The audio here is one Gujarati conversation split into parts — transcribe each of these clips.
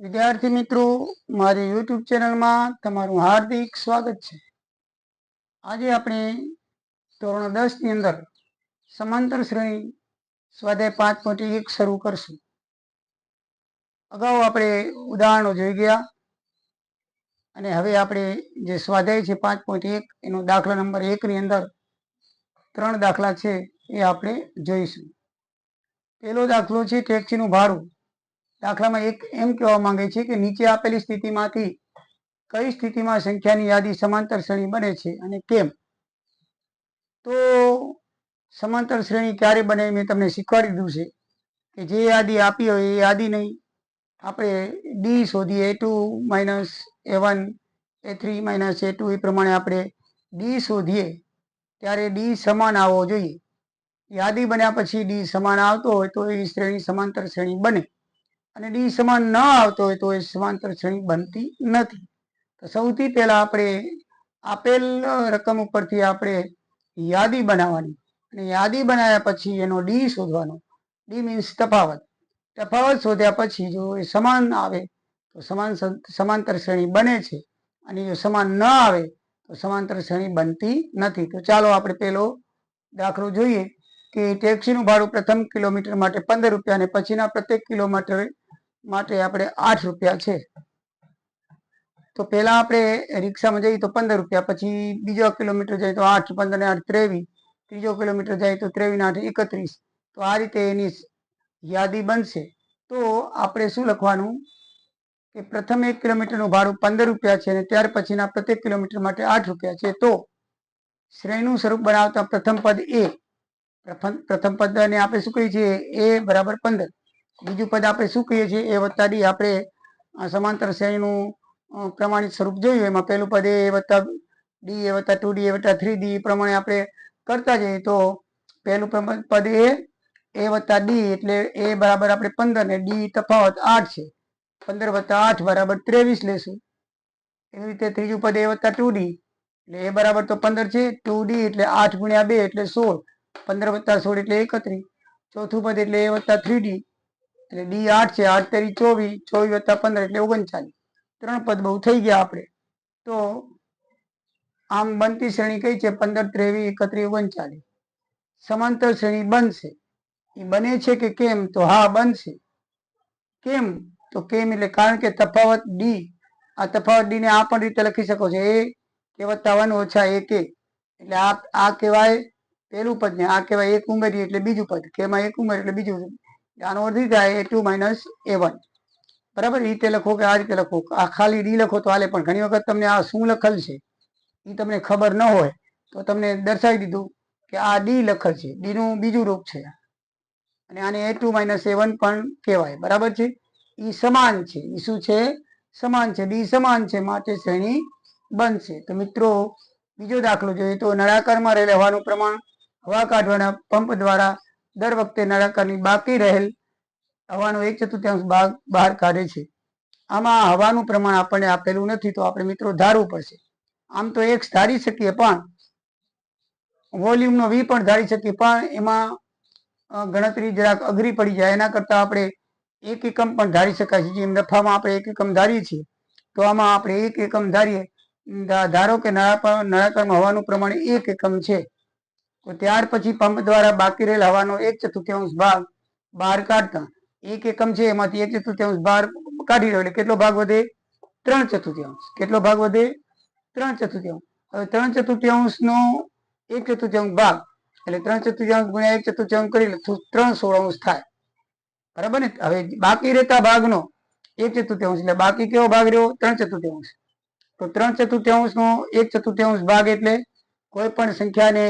વિદ્યાર્થી મિત્રો, મારી યુટ્યુબ ચેનલમાં તમારું હાર્દિક સ્વાગત છે. આજે આપણે ધોરણ દસની અંદર સમાંતર શ્રેણી સ્વાધ્યાય પાંચ પોઈન્ટ એક શરૂ કરશું. અગાઉ આપણે ઉદાહરણો જોઈ ગયા અને હવે આપણે જે સ્વાધ્યાય છે પાંચ પોઈન્ટ એક, એનો દાખલા નંબર એકની અંદર ત્રણ દાખલા છે એ આપણે જોઈશું. પહેલો દાખલો છે ટેક્સીનું ભાડું. દાખલામાં એક એમ કહેવા માંગે છે કે નીચે આપેલી સ્થિતિમાંથી કઈ સ્થિતિમાં સંખ્યાની યાદી સમાંતર શ્રેણી બને છે અને કેમ? તો સમાંતર શ્રેણી ક્યારે બને મેં તમને શીખવાડી દીધું છે કે જે યાદી આપી હોય એ યાદી નહીં. આપણે ડી શોધીએ A two minus A one A three minus A two એ પ્રમાણે આપણે ડી શોધીએ ત્યારે ડી સમાન આવવો જોઈએ. યાદી બન્યા પછી ડી સમાન આવતો હોય તો એ શ્રેણી સમાંતર શ્રેણી બને. અને ડી સમાન ન આવતો હોય તો એ સમાંતર શ્રેણી બનતી નથી. તો સૌથી પહેલા આપણે આપેલ રકમ ઉપરથી આપણે યાદી બનાવવાની અને યાદી બનાવ્યા પછી એનો ડી શોધવાનો. ડી મીન્સ તફાવત. તફાવત શોધ્યા પછી જો એ સમાન આવે તો સમાન સમાંતર શ્રેણી બને છે. અને જો સમાન ન આવે તો સમાંતર શ્રેણી બનતી નથી. તો ચાલો આપણે પેલો દાખલો જોઈએ કે ટેક્સીનું ભાડું પ્રથમ કિલોમીટર માટે પંદર રૂપિયા અને પછીના પ્રત્યેક કિલોમીટર માટે આપણે આઠ રૂપિયા છે. તો પહેલા આપણે રિક્ષામાં જઈએ તો પંદર રૂપિયા, પછી બીજો કિલોમીટર જાય તો આઠ, પંદર ને આઠ ત્રેવીસ, ત્રીજો કિલોમીટર જાય તો ત્રેવીસ ને આઠ એકત્રીસ. તો આ રીતે એની યાદી બનશે. તો આપણે શું લખવાનું? કે પ્રથમ એક કિલોમીટરનું ભાડું પંદર રૂપિયા છે અને ત્યાર પછીના પ્રત્યેક કિલોમીટર માટે આઠ રૂપિયા છે. તો શ્રેણીનું સ્વરૂપ બનાવતા પ્રથમ પદ એ. પ્રથમ પ્રથમ પદને આપણે શું કહીએ છીએ? એ બરાબર પંદર. બીજું પદ આપણે શું કહીએ છીએ? એ વત્તા ડી આપણે સમાંતર શ્રેણીનું પ્રમાણિત સ્વરૂપ જોયું એમાં પહેલું પદ એ વત્તા ડી, એ વત્તા ટુ ડી, એ વત્તા થ્રી ડી પ્રમાણે આપણે કરતા જઈએ. તો પહેલું પદ એ એ વત્તા ડી એટલે એ બરાબર આપણે પંદર ને ડી તફાવત આઠ છે. પંદર વત્તા આઠ બરાબર ત્રેવીસ લેશું. એવી રીતે ત્રીજું પદ એ વત્તા ટુ ડી એટલે એ બરાબર તો પંદર છે. ટુ ડી એટલે આઠ ગુણ્યા બે એટલે સોળ. પંદર વત્તા સોળ એટલે એકત્રીસ. ચોથું પદ એટલે એ વત્તા થ્રી ડી. એટલે ડી આઠ છે, આઠ તેરી ચોવીસ ચોવીસ વત્તા પંદર એટલે ઓગણચાલીસ. ત્રણ પદ બહુ થઈ ગયા આપણે. તો આમ બનતી શ્રેણી કઈ છે? પંદર, ત્રેવીસ, એકત્રીસ, ઓગણચાલીસ. સમાંતર શ્રેણી બનશે. એ બને છે કે કેમ? તો હા, બનશે. કેમ? તો કેમ એટલે કારણ કે તફાવત ડી. આ તફાવત ડી ને આ પણ રીતે લખી શકો છો. એ કે વત્તા વન ઓછા એક એટલે આ આ કહેવાય પહેલું પદ ને, આ કહેવાય એક ઉમેરી એટલે બીજું પદ. કે એમાં એક ઉમેર એટલે બીજું આનો અર્થ થાય A two minus A one. બરાબર? એ રીતે લખો કે આ રીતે લખો. આ ખાલી ડી લખો તો હાલે, પણ ઘણી વખત તમને આ શું લખેલ છે એ તમને ખબર ન હોય, તો તમને દર્શાવી દીધું કે આ ડી લખેલ છે. ડીનું બીજું રૂપ છે. અને આને એ ટુ માઇનસ એ પણ કહેવાય. બરાબર છે? એ સમાન છે. એ શું છે? સમાન છે. ડી સમાન છે. માટે શ્રેણી બનશે. તો મિત્રો, બીજો દાખલો જોઈએ તો નળાકારમાં રહેલ હવાનું પ્રમાણ હવા કાઢવાના પંપ દ્વારા દર વખતે નળાકારની બાકી રહેલ હવાનો એક ચતુર્થાંશ ભાગ બહાર કાઢે છે. આમાં હવાનું પ્રમાણ આપણને આપેલું નથી તો આપણે મિત્રો ધારવું પડશે. આમ તો એક્સ ધારી શકીએ પણ વોલ્યુમનો વી પણ ધારી શકીએ પણ એમાં ગણતરી જરાક અઘરી પડી જાય. એના કરતાં આપણે એક એકમ પણ ધારી શકાય છે. જેમ નફામાં આપણે એક એકમ ધારીએ છીએ, તો આમાં આપણે એક એકમ ધારીએ. ધારો કે નળાકાર નળાકારમાં હવાનું પ્રમાણ એક એકમ છે. તો ત્યાર પછી પંપ દ્વારા બાકી રહેલ હવાનો એક ચતુર્થાંશ ભાગ બહાર કાઢતા. એક એકમ છે એમાંથી એક ચતુર્થાંશ બહાર કાઢી રહ્યો. એટલે કેટલો ભાગ વધે? ત્રણ ચતુર્થાંશ. કેટલો ભાગ વધે? ત્રણ ચતુર્થાંશ. હવે ત્રણ ચતુર્થાંશ નો એક ચતુર્થાંશ ભાગ. એટલે ત્રણ ચતુર્થાંશ ગુણ્યા એક ચતુર્થાંશ કરી ત્રણ સોળાંશ થાય. બરાબર ને? હવે બાકી રહેતા ભાગનો એક ચતુર્થાંશ. એટલે બાકી કેવો ભાગ રહ્યો? ત્રણ ચતુર્થાંશ. તો ત્રણ ચતુર્થાંશ નો એક ચતુર્થાંશ ભાગ એટલે કોઈ પણ સંખ્યાને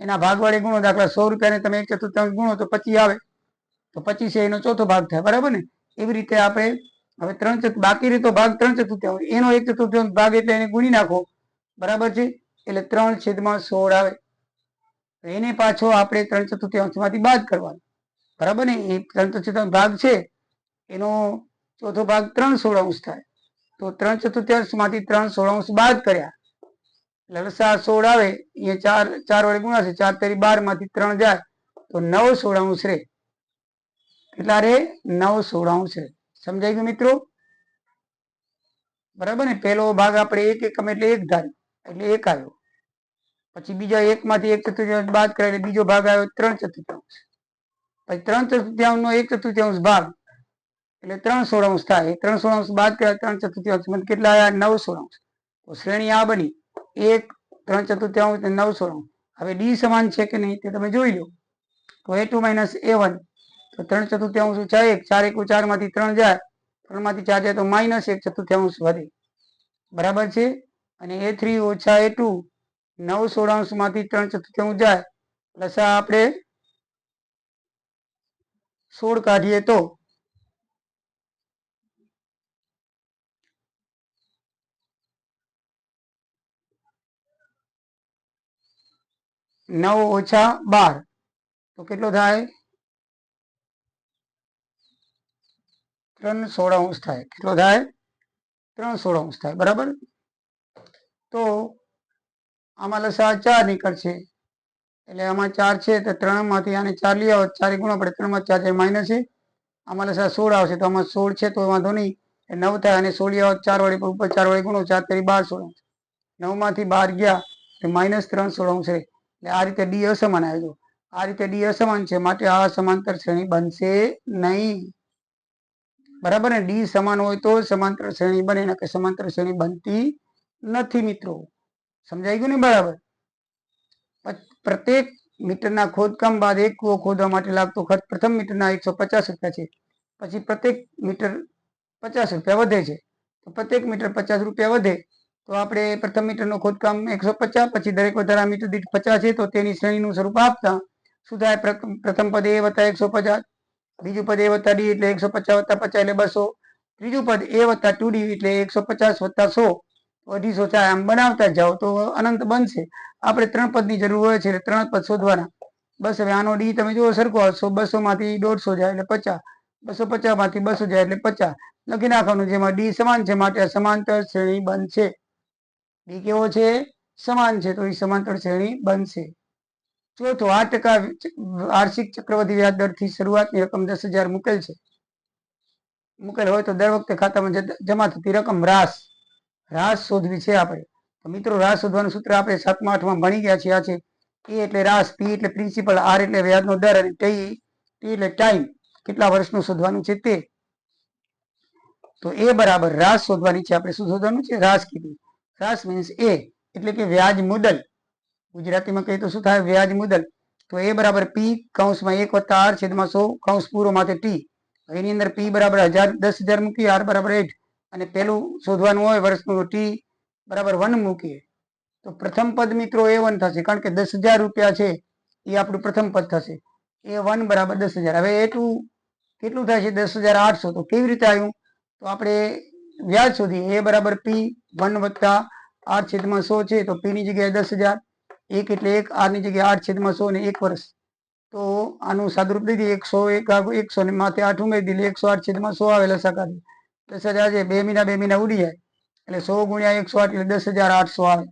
એના ભાગ વડે ગુણો દાખલા સો રૂપિયાને તમે એક ચતુર્થાંશ ગુણો તો પચીસ આવે. તો પચીસ એનો ચોથો ભાગ થાય, બરાબર ને? એવી રીતે આપણે હવે ત્રણ બાકી રહેતો ભાગ ત્રણ ચતુર્થાંશ એનો એક ચતુર્થાંશ ભાગ એટલે એને ગુણી નાખો. બરાબર છે? એટલે ત્રણ છેદમાં સોળ આવે. એને પાછો આપણે ત્રણ ચતુર્થાંશમાંથી બાદ કરવાનો. બરાબર ને? એ ત્રણ ચતુર્થાંશ ભાગ છે, એનો ચોથો ભાગ ત્રણ સોળાંશ થાય. તો ત્રણ ચતુર્થાંશમાંથી ત્રણ સોળાંશ બાદ કર્યા. એટલે લસા સોળ આવે એ ચાર ચાર વડે ગુણાશે ચાર તેરી બારમાંથી ત્રણ જાય, તો નવ સોળાંશ રે કેટલા રે નવ સોળાંશ રે સમજાઈ ગયું મિત્રો? બરાબર ને? પહેલો ભાગ આપણે એક એકમ એટલે એક ધાર્યું, એટલે એક આવ્યો. પછી બીજા એકમાંથી એક ચતુર્થાંશ બાદ કરે એટલે બીજો ભાગ આવ્યો ત્રણ ચતુર્થાંશ. પછી ત્રણ ચતુર્થાંશ નો એક ચતુર્થાંશ ભાગ, એટલે ત્રણ સોળાંશ થાય. ત્રણ સોળાંશ બાદ કરે ત્રણ ચતુર્થાંશ કેટલા આવ્યા? નવ સોળાંશ. તો શ્રેણી આ બની. એક, ત્રણ ચતુર્થાંશ અને નવ સોળાંશ હવે ડી સમાન છે કે નહીં તે તમે જોઈ લો. તો A two minus A one. તો ત્રણ ચતુર્થાંશ ઓછા એક, ચાર એક ચારમાંથી ત્રણ જાય. ત્રણમાંથી ચાર જાય તો માઇનસ એક ચતુર્થાંશ વધે. બરાબર છે? અને એ થ્રી ઓછા એ ટુ, નવ સોળાંશમાંથી ત્રણ ચતુર્થાંશ જાય. પ્લસ આપણે સોળ કાઢીએ તો નવ ઓછા બાર. તો કેટલો થાય? ત્રણ સોળાંશ થાય. કેટલો થાય? ત્રણ સોળાંશ થાય. બરાબર? તો આમાં લસા ચાર નીકળશે. એટલે આમાં ચાર છે તો ત્રણમાંથી આને ચાર લઈ આવો. ચાર ગુણો પડે ત્રણમાં ચાર છે માઇનસ છે આમાં લસા સોળ આવશે તો આમાં સોળ છે તો વાંધો નહીં. નવ થાય અને સોળ આવો. ચાર વડે ઉપર ચાર વડે ગુણો, ચાર તરી બાર સોળાંશ નવમાંથી બાર ગયા તો માઇનસ ત્રણ સોળાંશ છે એટલે આ રીતે ડી અસમાન આવ્યો આ રીતે ડી અસમાન છે, માટે આ સમાંતર શ્રેણી બનશે નહીં. બરાબર ને? ડી સમાન હોય તો સમાંતર શ્રેણી બને, ને કે સમાંતર શ્રેણી બનતી નથી મિત્રો. સમજાઈ ગયું ને બરાબર? પચ- પ્રત્યેક મીટરના ખોદકામ બાદ એક કૂવો ખોદવા માટે લાગતો ખર્ચ પ્રથમ મીટરના એકસો પચાસ રૂપિયા છે. પછી પ્રત્યેક મીટર પચાસ રૂપિયા વધે છે. તો પ્રત્યેક મીટર પચાસ રૂપિયા વધે. તો આપણે પ્રથમ મીટરનું ખોદકામ એકસો પચાસ, પછી દરેક વધારા મીટર દીઠ પચાસ છે, તો તેની શ્રેણીનું સ્વરૂપ આપતા શું થાય પ્રથમ પદ એ વત્તા એકસો પચાસ બીજું પદ એ વત્તા ડી એટલે એકસો પચાસ વત્તા પચાસ એટલે બસો, ત્રીજું પદ એ વત્તા ટુ ડી એટલે એકસો પચાસ વત્તા સો અઢીસો ચાર આમ બનાવતા જાઓ તો અનંત બનશે. આપણે ત્રણ પદની જરૂર હોય છે એટલે ત્રણ પદ શોધવાના. બસ હવે આનો ડી તમે જુઓ સરખો આવશો. બસો માંથી દોઢસો જાય એટલે પચાસ બસો પચાસમાંથી બસો જાય એટલે પચાસ. લખી નાખવાનું જેમાં ડી સમાન છે માટે સમાંતર શ્રેણી બનશે. ડી કેવો છે? સમાન છે. તો એ સમાંતર શ્રેણી બનશે. ચોથો આઠ ટકા વાર્ષિક ચક્રવર્તી વ્યાજ દરથી શરૂઆતની રકમ દસ હજાર મૂકેલ છે. મૂકેલ હોય તો દર વખતે ખાતામાં જમા થતી રકમ રાસ. રાસ શોધવી છે આપણે. તો મિત્રો, રાસ શોધવાનું સૂત્ર આપણે સાતમા, આઠમાં ભણી ગયા છીએ આ છે. એ એટલે રાસ, પી એટલે પ્રિન્સિપલ, આર એટલે વ્યાજનો દર અને ટી ટી એટલે ટાઈમ. કેટલા વર્ષનું શોધવાનું છે તે? તો એ બરાબર રાસ શોધવાની છે. આપણે શું શોધવાનું છે? રાસ કીધું. રાસ મીન્સ એ, એટલે કે વ્યાજ મુદલ. ગુજરાતીમાં કહીએ તો શું થાય? વ્યાજ મુદલ. તો એ બરાબર પી કૌંસમાં એક વત્તા આર છેદમાં સો કૌંસ પૂરો માથે ટી એની અંદર પી બરાબર હજાર, દસ હજાર મૂકીએ આર બરાબર એટ અને પેલું શોધવાનું હોય, વર્ષનું ટી બરાબર વન મૂકીએ. તો પ્રથમ પદ મિત્રો એ વન થશે, કારણ કે દસ હજાર રૂપિયા છે, એ આપણું પ્રથમ પદ થશે. એ વન બરાબર દસ હજાર. હવે એ ટુ કેટલું થાય છે? દસ હજાર આઠસો. તો કેવી રીતે આવ્યું? તો આપણે વ્યાજ સુધી એ બરાબર પી વન વત્તા આઠ છેદમાં સો છે, તો પી ની જગ્યાએ દસ હજાર, એક એટલે એક આરની જગ્યાએ આઠ છેદમાં સો ને એક વર્ષ. તો આનું સાદુરૂપ દીધી એકસો એક એકસો ને માથે આઠ ઉમેરી દીધી એકસો આઠ છેદમાં સો આવે સકારી દસ હજાર છે બે મહિના બે મહિના ઉડી જાય, એટલે સો ગુણ્યા એકસો આઠ એટલે દસ હજાર આઠસો આવે.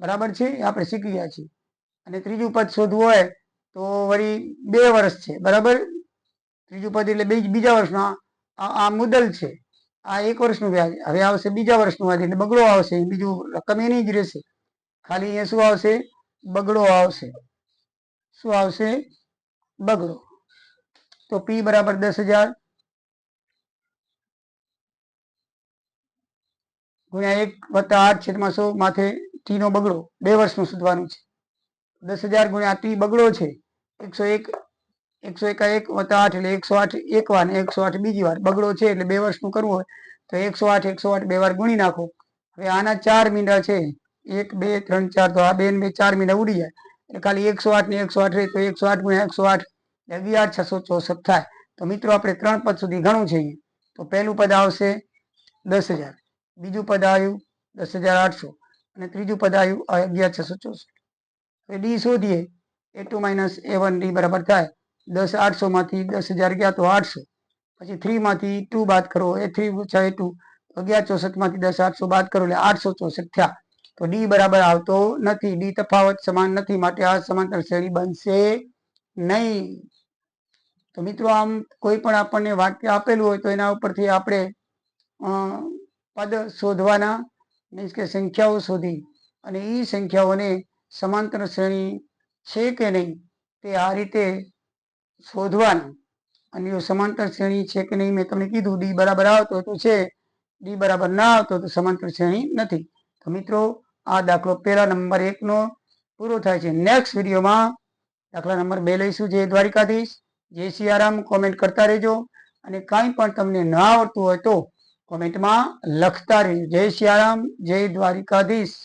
બરાબર છે? આપણે શીખી ગયા છીએ. અને ત્રીજું પદ શોધવું હોય, તો વળી બે વર્ષ છે. બરાબર? ત્રીજું પદ એટલે બીજ- વર્ષમાં આ મુદલ છે. આ એક વર્ષનું વ્યાજ, હવે આવશે બીજા વર્ષનું વ્યાજ, એટલે બગડો આવશે, બીજું રકમ એની જ રહેશે. ખાલી અહીંયા શું આવશે? બગડો આવશે. શું આવશે? બગડો. તો પી બરાબર દસ હજાર ગુણ્યા એક વત્તા આઠ છેદમાં સો માથે ટી નો બગડો, બે વર્ષનું શોધવાનું છે. દસ હજાર ગુણ્યા ટી બગડો છે, એકસો એક એકસો એકા એક વત્તા આઠ એટલે એકસો આઠ એક વાર ને એકસો આઠ બીજી વાર. બગડો છે એટલે બે વર્ષનું કરવું હોય તો એકસો આઠ એકસો આઠ બે વાર ગુણી નાખો. હવે આના ચાર મીંડા છે. એક, બે, ત્રણ, ચાર, તો આ બે ને બે ચાર મીંડા ઉડી જાય. એટલે ખાલી એકસો આઠ ને એકસો આઠ રહે તો એકસો આઠ ગુણ્યા એકસો આઠ અગિયાર છસો ચોસઠ થાય. તો મિત્રો આપણે ત્રણ પદ સુધી ઘણું છે તો પહેલું પદ આવશે દસ હજાર. બીજું પદ આવ્યું દસ હજાર આઠસો. અને ત્રીજું પદ આવ્યું અગિયાર છસો ચોસઠ. હવે ડી શોધીએ. A two minus A one D બરાબર થાય. દસ આઠસો માંથી દસ હજાર ગયા તો આઠસો. પછી થ્રી માંથી ટુ બાદ કરો, એ થ્રી ઓછા ટુ અગિયાર ચોસઠમાંથી દસ આઠસો બાદ કરો એટલે આઠસો ચોસઠ થયા. તો ડી બરાબર આવતો નથી. ડી તફાવત સમાન નથી. માટે આ સમાંતર શ્રેણી બનશે નહીં. તો મિત્રો, આમ કોઈ પણ આપણને વાક્ય આપેલું હોય તો એના ઉપરથી આપણે પદ શોધવાના મીન્સ કે સંખ્યાઓ શોધી અને એ સંખ્યાઓને સમાંતર શ્રેણી છે કે નહીં તે આ રીતે શોધવાનું. અને જો સમાંતર શ્રેણી છે કે નહીં મેં તમને કીધું ડી બરાબર આવતો તો છે. ડી બરાબર ના આવતો તો સમાંતર શ્રેણી નથી. તો મિત્રો, આ દાખલો પહેલા નંબર એકનો પૂરો થાય છે. નેક્સ્ટ વિડીયોમાં દાખલા નંબર બે લઈશું જય દ્વારિકાધીશ. જય સિયારામ કોમેન્ટ કરતા રહેજો. અને કાંઈ પણ તમને ના આવડતું હોય તો કોમેન્ટમાં લખતા રહેજો. જય સિયારામ જય દ્વારિકાધીશ.